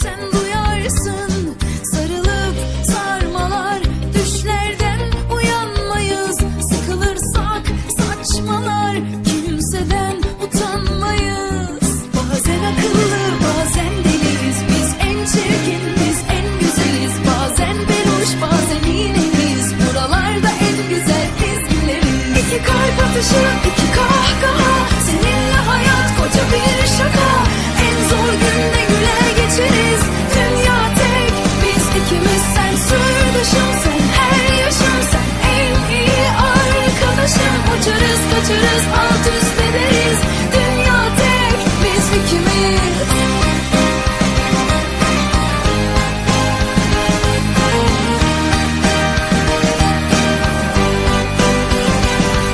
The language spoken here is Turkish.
sen duyarsın. Sarılıp sarmalar düşlerden uyanmayız. Sıkılırsak saçmalar kimseden utanmayız. Bazen akıllı bazen deliyiz. Biz en çirkin biz en güzeliz. Bazen beruş bazen iğneliyiz Buralarda en güzel ezgileriz. İki kalp atışı